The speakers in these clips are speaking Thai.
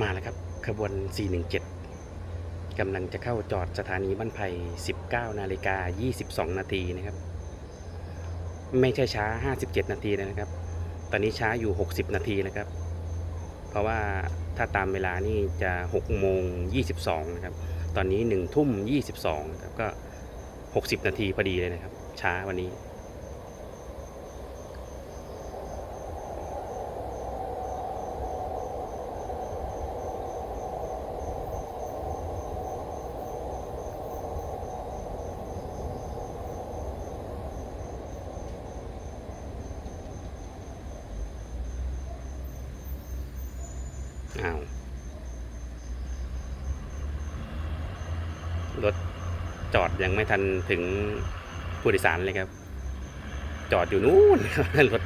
มาแล้วครับขบวน 417 กำลังจะเข้าจอดสถานีบ้านไผ่ 19 นาฬิกา 22 นาทีนะครับ ไม่ใช่ช้า 57 นาทีนะครับ ตอนนี้ช้าอยู่ 60 นาทีนะครับ เพราะว่าถ้าตามเวลานี่จะ 6 โมง 22 นะครับ ตอนนี้ 1 ทุ่ม 22 นะครับ ก็ 60 นาทีพอดีเลยนะครับ ช้าวันนี้ อ้าวรถจอดยังไม่ทันถึงผู้โดยสารเลยครับ จอดอยู่นู้นครับรถ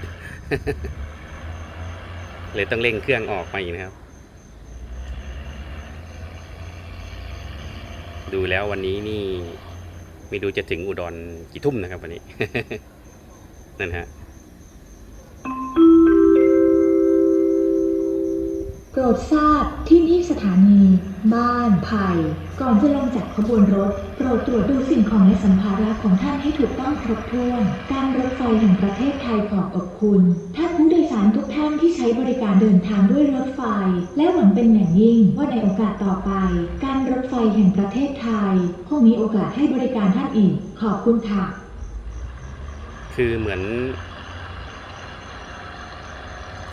เลยต้องเร่งเครื่องออกมาอีกนะครับ ดูแล้ววันนี้นี่ ไม่ดูจะถึงอุดรกี่ทุ่มนะครับวันนี้ นั่นฮะ ดทราบที่นี่สถานี บ้านไผ่ก่อนจะลงจากขบวนรถ โปรดตรวจดูสิ่งของและสัมภาระของท่านให้ถูกต้องครบถ้วน การรถไฟแห่งประเทศไทยขอขอบคุณท่านผู้โดยสารทุกท่านที่ใช้บริการเดินทางด้วยรถไฟ และหวังเป็นอย่างยิ่งว่าในโอกาสต่อไป การรถไฟแห่งประเทศไทยคงมีโอกาสให้บริการท่านอีก ขอบคุณค่ะ คือเหมือน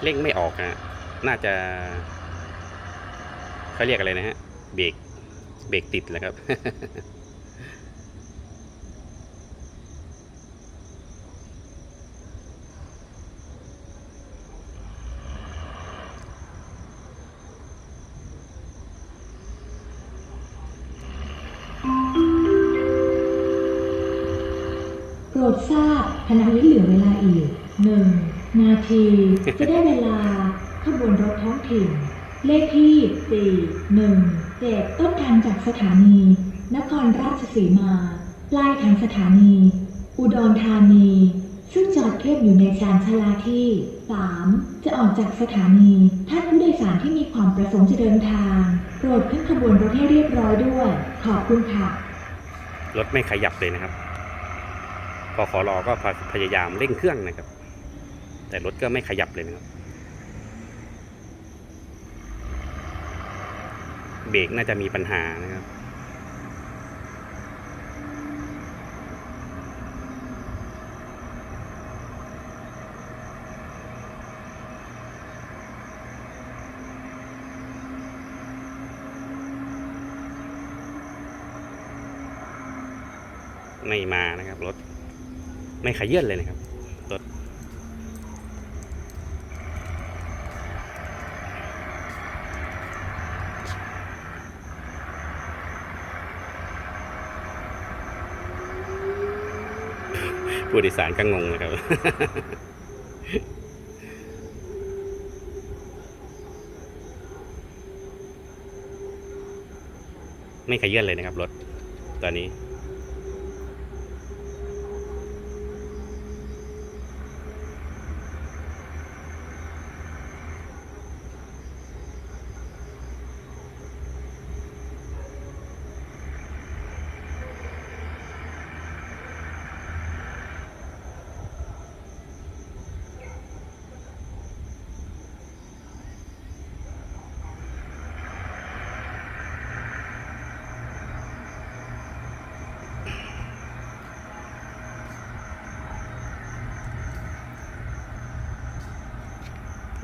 เร่งไม่ออกอะน่าจะ เขาเรียกอะไรนะฮะ เบรก เบรกติดแหล้วครับ โปรดทราบขณะนี้เหลือเวลาอีกหนึ่งนาที จะได้เวลาขบวนรถท้องถิ่น เลขที่สี่หนึ่งเจ็ดต้นทางจากสถานี นครราชสีมา ปลายทางสถานี อุดรธานี ซึ่งจอดเทียบอยู่ในชานชาลาที่ 3 จะออกจากสถานี ท่านผู้โดยสารที่มีความประสงค์จะเดินทาง โปรดขึ้นขบวนรถให้เรียบร้อยด้วย ขอบคุณค่ะ รถไม่ขยับเลยนะครับพอขอรอก็พยายามเร่งเครื่องนะครับ แต่รถก็ไม่ขยับเลยนะครับ เบรกน่าจะมีปัญหานะครับไม่มานะครับรถ ไม่ขยื่นเลยนะครับ ผู้โดยสารก็งงนะครับ ไม่ขยื่นเลยนะครับรถตอนนี้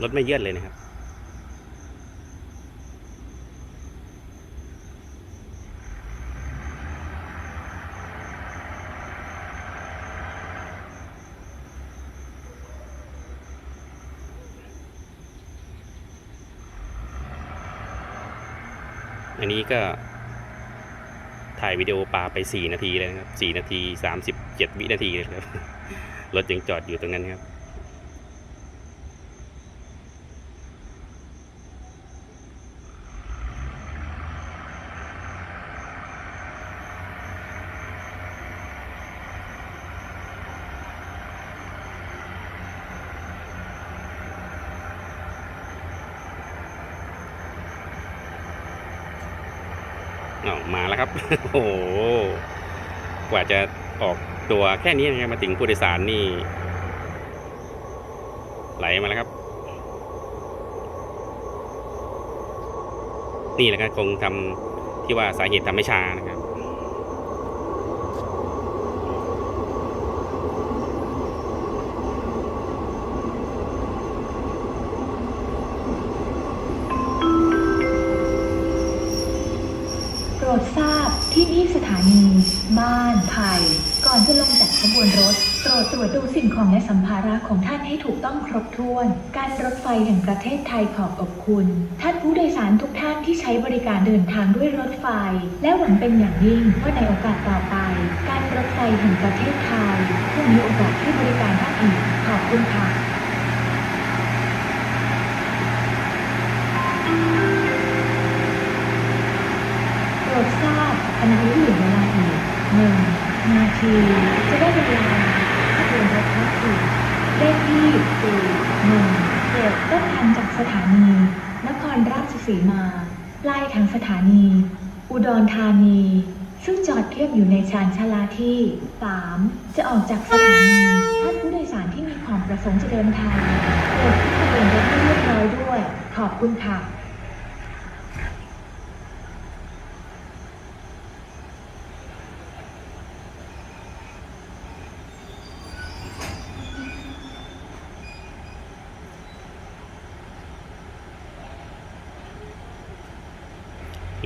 รถไม่เยื่อนเลยนะครับ อันนี้ก็ถ่ายวิดีโอปลาไป 4 นาทีเลยนะครับ 4 นาที 37 วินาทีเลยครับ รถยังจอดอยู่ตรงนั้นครับ อ้ามาแล้วครับ โอ้โห กว่าจะออกตัวแค่นี้นะครับมาถึงผู้โดยสารนี่ ไหลมาแล้วครับ นี่แหละครับคงทำที่ว่าสาเหตุทำให้ชานะครับ รดทราบที่นี่สถานี บ้านไผ่ก่อนจะลงจากขบวนรถโปรดตรวจดูสิ่งของและสัมภาระของท่านให้ถูกต้องครบถ้วน การรถไฟแห่งประเทศไทยขอบอบคุณ ท่านผู้โดยสารทุกท่านที่ใช้บริการเดินทางด้วยรถไฟ และหวังเป็นอย่างยิ่งว่าในโอกาสต่อไป การรถไฟแห่งประเทศไทยจะมีโอกาสให้บริการท่านอีกขอบคุณค่ะ บขณะนี้เหลือเวลาอีกหนึ่งนาทีจะได้เวลาขบวนรถทัพสี่เลขที่สี่หนึ่งเจ็ดต้นทางจากสถานีนครราชสีมาปลายทางสถานี อุดรธานี ซึ่งจอดเทียบอยู่ในชานชาลาที่ 3 จะออกจากสถานี ท่านผู้โดยสารที่มีความประสงค์จะเดินทางโปรดขึ้นทะเบียนรถให้เรียบร้อยด้วย ขอบคุณค่ะ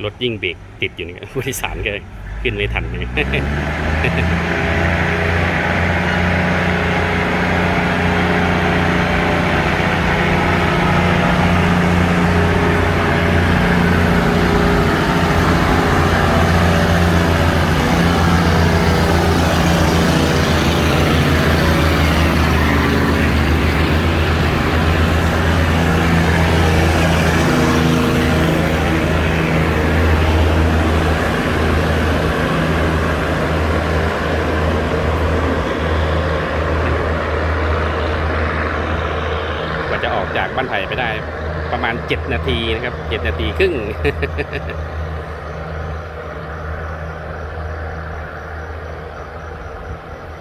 รถยิ่งเบรกติดอยู่นี่ผู้โดยสารก็ขึ้นไม่ทันเลย ออกจากบ้านไผ่ไปได้ประมาณ 7 นาทีนะครับ 7 นาทีครึ่ง